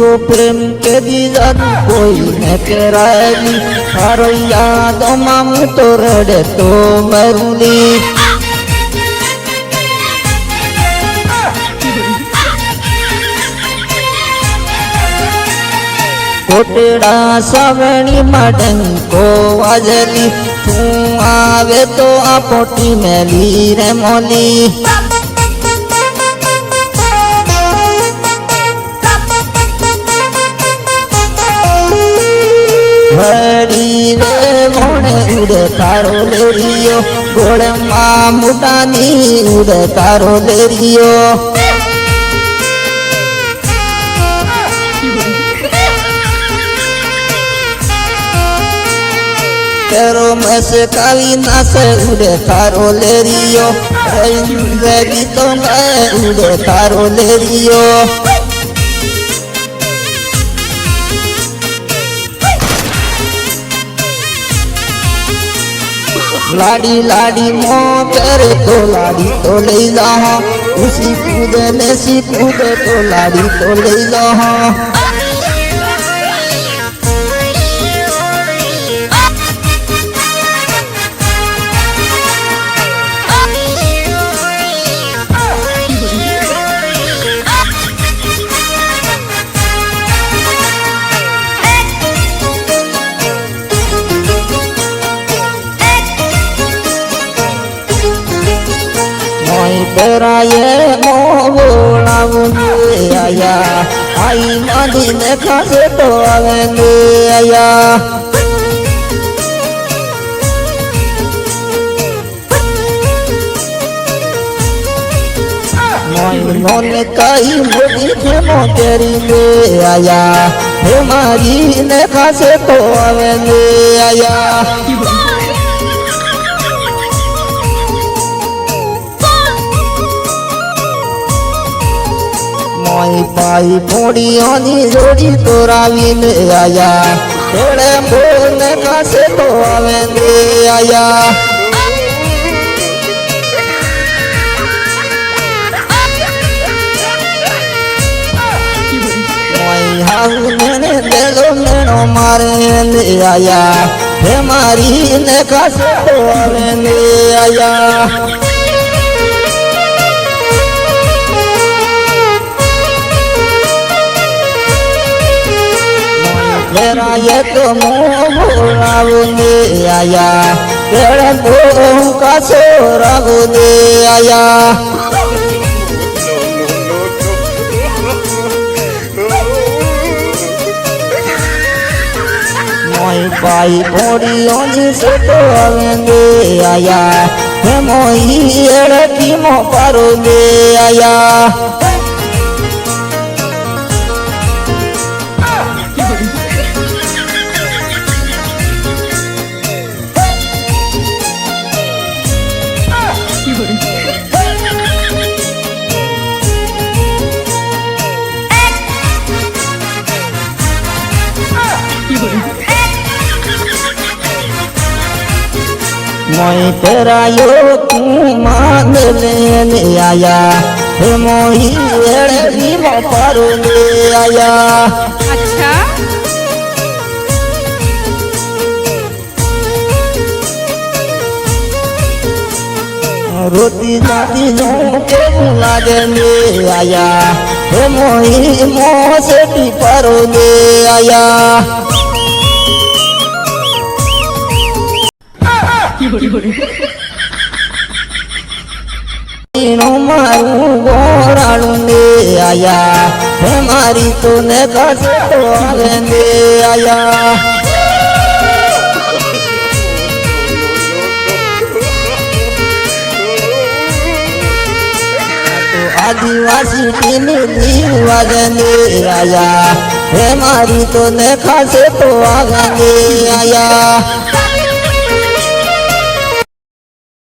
એવો પ્રેમ કે દીધા કોઈને કરાયેલી તારો યાદોમાં હું તો રડે તો મરુલી કોટડા સવણી મડંકો વાજલી. તું આવે તો આ પોટી મેલી રે મોલી. તારો લેરિયો ગોળમાં મોટાની ઉડે તારો લેરિયો તેરો મસ કાવી નાસે ઉડે તારો લેરિયો રવિ તો ઉડે તારો લેરિયો લાડી લાડી, મો કરે તો લાડી તો લઈ જા ઉસી કૂદે ને સી કૂદે તો લાડી તો લઈ જા પેરાયે મો બોલાવું ને આયા. આઈ માડી ને ખાસે તો આવે ને આયા. મોય કઈ મોદી ફેમો તેરી ને આયા. હે મારી ને ખાસે તો આવે ને આયા. પાઈ પોડીઓની જોડી તોરાવીને આયા. તેડે બોલને કાસે તો આવે ને આયા. મારે મારી ને કાસે તો આવે ને આયા. ફેરાય તો મો બોલાવું ને આયા તેડે બોલ કાસો રાવું ને આયા મોય પાઈ પોડીઓની સેતો આવે ને આયા હે મોઈ એડકી મો પારો मई तेरा यो तू मान लेने आया। हे मोही एड़ी पर ले आया। अच्छा। रोती जाती नो के लागे ले आया। हे मोही मोह से टी पर ले आया। મારું ગોરાળું ને આયા હે મારી તો ને કસે તો આવે ને આયા આદિવાસી ટીની દીવાગને આયા હે મારી તો ને ખાસે તો આગને આયા.